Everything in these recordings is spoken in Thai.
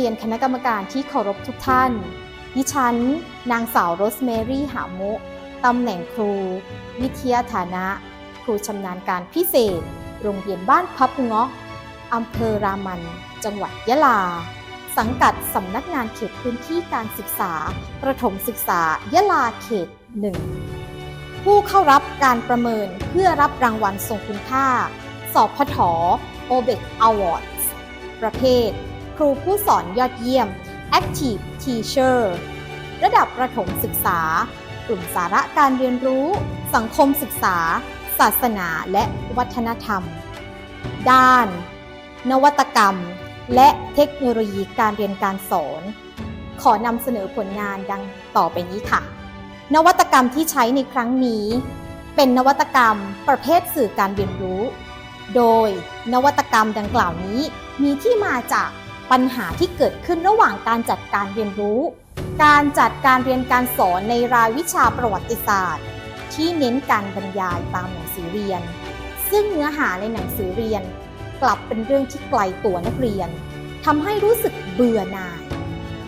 ียนคณะกรรมการที่เคารพทุกท่าน ดิฉัน นางสาวโรสแมรี่หามุ ตำแหน่งครู วิทยาฐานะ ครูชำนาญการพิเศษ โรงเรียนบ้านพับเงาะอำเภอรามัน จังหวัดยะลา สังกัดสำนักงานเขตพื้นที่การศึกษา ประถมศึกษายะลาเขตหนึ่งผู้เข้ารับการประเมินเพื่อรับรางวัลทรงคุณค่า สอบพท o b e c Awards ประเภท ครูผู้สอนยอดเยี่ยม Active Teacher ระดับประถมศึกษา กลุ่มสาระการเรียนรู้ สังคมศึกษา ศาสนาและวัฒนธรรม ด้าน นวัตกรรม และเทคโนโลยีการเรียนการสอน ขอนำเสนอผลงานดังต่อไปนี้ค่ะ นวัตกรรมที่ใช้ในครั้งนี้ เป็นนวัตกรรมประเภทสื่อการเรียนรู้ โดยนวัตกรรมดังกล่าวนี้มีที่มาจาก ปัญหาที่เกิดขึ้นระหว่างการจัดการเรียนรู้ การจัดการเรียนการสอนในรายวิชาประวัติศาสตร์ ที่เน้นการบรรยายตามหนังสือเรียน ซึ่งเนื้อหาในหนังสือเรียน กลับเป็นเรื่องที่ไกลตัวนักเรียนทำให้รู้สึกเบื่อหน่าย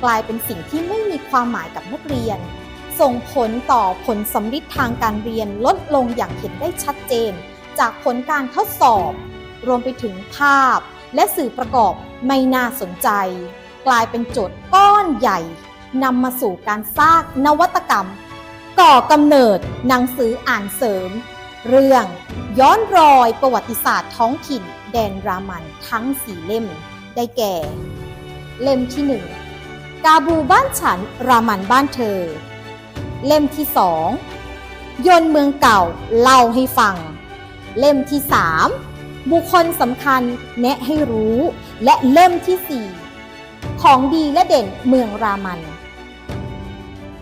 กลายเป็นสิ่งที่ไม่มีความหมายกับนักเรียน ส่งผลต่อผลสำลิดทางการเรียนลดลงอย่างเห็นได้ชัดเจน จากผลการทดสอบ รวมไปถึงภาพและสื่อประกอบ ไม่น่าสนใจ กลายเป็นโจทย์ก้อนใหญ่นำมาสู่การสร้างนวัตกรรม ก่อกำเนิดหนังสืออ่านเสริม เรื่องย้อนรอยประวัติศาสตร์ท้องถิ่น แดนรามันทั้งสี่เล่ม ได้แก่ เล่มที่หนึ่งกาบูบ้านฉันรามันบ้านเธอ เล่มที่สองยนเมืองเก่าเล่าให้ฟัง เล่มที่สามบุคคลสำคัญแนะให้รู้ และเล่มที่สี่ของดีและเด่นเมืองรามัน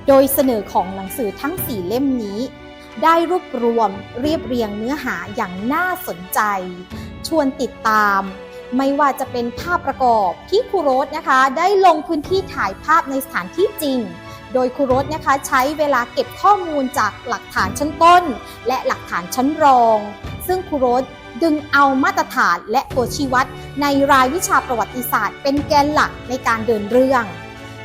โดยเสนอของหนังสือทั้งสี่เล่มนี้ ได้รวบรวมเรียบเรียงเนื้อหาอย่างน่าสนใจ ชวนติดตาม ไม่ว่าจะเป็นภาพประกอบที่ครูโรสนะคะ ได้ลงพื้นที่ถ่ายภาพในสถานที่จริงโดยครูโรสนะคะใช้เวลาเก็บข้อมูลจากหลักฐานชั้นต้น และหลักฐานชั้นรอง ซึ่งครูโรส ดึงเอามาตรฐานและตัวชี้วัดในรายวิชาประวัติศาสตร์ เป็นแกนหลักในการเดินเรื่อง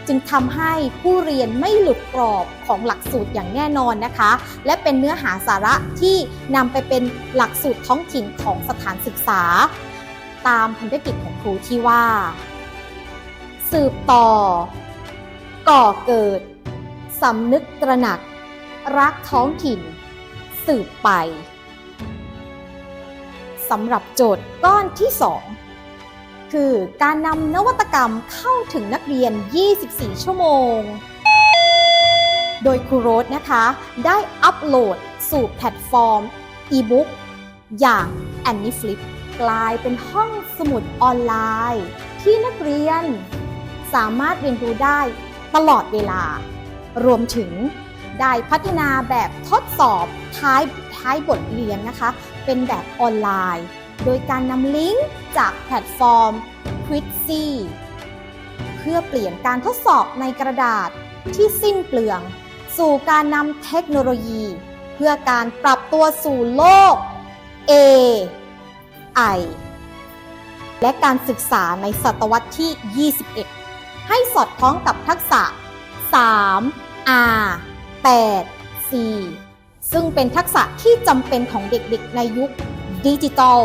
จึงทำให้ผู้เรียนไม่หลุดกรอบของหลักสูตรอย่างแน่นอนนะคะ และเป็นเนื้อหาสาระที่นำไปเป็นหลักสูตรท้องถิ่นของสถานศึกษา ตามพันธกิจของครูที่ว่า สืบต่อ ก่อเกิดสำนึกตระหนัก รักท้องถิ่น สืบไป สำหรับโจทย์ก้อนที่ 2 คือการนำนวัตกรรมเข้าถึงนักเรียน 24 ชั่วโมง โดยครูโรสนะคะ ได้อัปโหลดสู่แพลตฟอร์มอีบุ๊กอย่าง a n n i Flip กลายเป็นห้องสมุดออนไลน์ ที่นักเรียน สามารถเรียนรู้ได้ตลอดเวลา รวมถึงได้พัฒนาแบบทดสอบท้ายท้ายบทเรียนนะคะ เป็นแบบออนไลน์ โดยการนำลิงก์จากแพลตฟอร์ม Quizzy เพื่อเปลี่ยนการทดสอบในกระดาษที่สิ้นเปลือง สู่การนำเทคโนโลยี เพื่อการปรับตัวสู่โลก AI และการศึกษาในศตวรรษที่ 21 ให้สอดคล้องกับทักษะ 3 R 8 C ซึ่งเป็นทักษะที่จำเป็นของเด็กๆในยุคดิจิทัล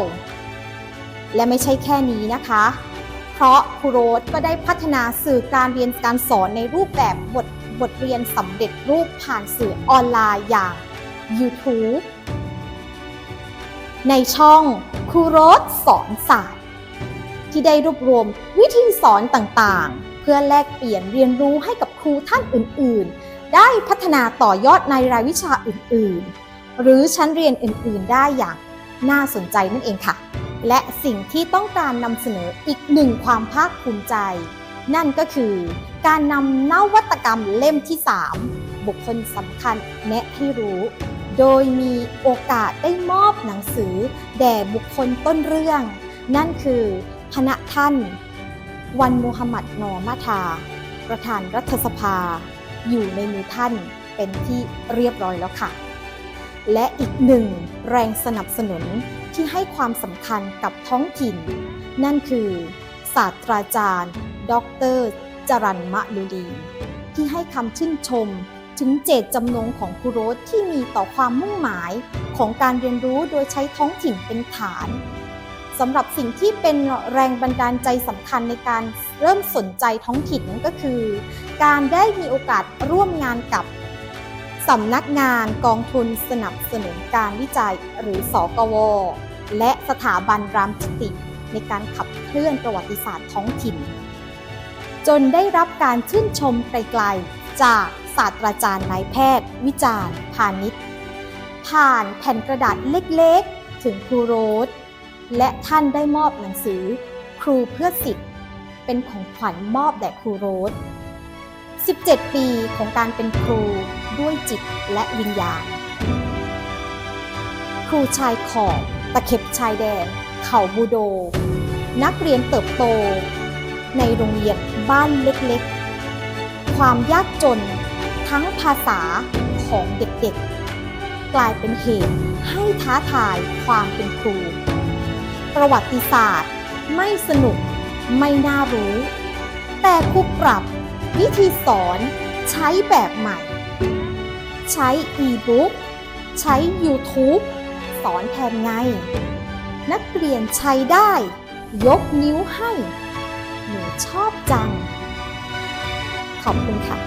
และไม่ใช่แค่นี้นะคะ เพราะครูโรสก็ได้พัฒนาสื่อการเรียนการสอนในรูปแบบบทบทเรียนสำเร็จรูปผ่านสื่อออนไลน์อย่าง YouTube ในช่องครูโรสสอนศาสตร์ ที่ได้รวบรวมวิธีสอนต่างๆ เพื่อแลกเปลี่ยนเรียนรู้ให้กับครูท่านอื่นๆ ได้พัฒนาต่อยอดในรายวิชาอื่น ๆ หรือชั้นเรียนอื่น ๆ ได้อย่างน่าสนใจนั่นเองค่ะ และสิ่งที่ต้องการนำเสนออีกหนึ่งความภาคภูมิใจ นั่นก็คือการนำนวัตกรรมเล่มที่ 3 บุคคลสำคัญแนะให้รู้ โดยมีโอกาสได้มอบหนังสือ แด่บุคคลต้นเรื่อง นั่นคือคณะท่าน วันมูฮัมหมัดนอมาทา ประธานรัฐสภา อยู่ในมือท่านเป็นที่เรียบร้อยแล้วค่ะ และอีกหนึ่งแรงสนับสนุนที่ให้ความสำคัญกับท้องถิ่น นั่นคือศาสตราจารย์ ดรจรันมะลุลีที่ให้คำชื่นชมถึงเจตจำนงของครูโรสที่มีต่อความมุ่งหมายของการเรียนรู้โดยใช้ท้องถิ่นเป็นฐาน สำหรับสิ่งที่เป็นแรงบันดาลใจสำคัญในการเริ่มสนใจท้องถิ่นนั่นก็คือ การได้มีโอกาสร่วมงานกับสำนักงานกองทุนสนับสนุนการวิจัยหรือสกว และสถาบันรามคติ ในการขับเคลื่อนประวัติศาสตร์ท้องถิ่น จนได้รับการชื่นชมไกลๆ จากศาสตราจารย์นายแพทย์ วิจารณ์พาณิชย์ผ่านแผ่นกระดาษเล็กๆ ถึงครูโรส และท่านได้มอบหนังสือ ครูเพื่อสิทธิ์เป็นของขวัญมอบแด่ครูโรส 17 ปีของการเป็นครูด้วยจิตและวิญญาณ ครูชายขอบตะเข็บชายแดน เขาบูโด นักเรียนเติบโต ในโรงเรียนบ้านเล็กๆ ความยากจนทั้งภาษาของเด็กๆ กลายเป็นเหตุให้ท้าทายความเป็นครู ประวัติศาสตร์ ไม่สนุก ไม่น่ารู้ แต่ครูปรับ วิธีสอนใช้แบบใหม่ ใช้อีบุ๊กใช้ YouTube สอนแทนไง นักเรียนใช้ได้ ยกนิ้วให้ หนูชอบจัง ขอบคุณค่ะ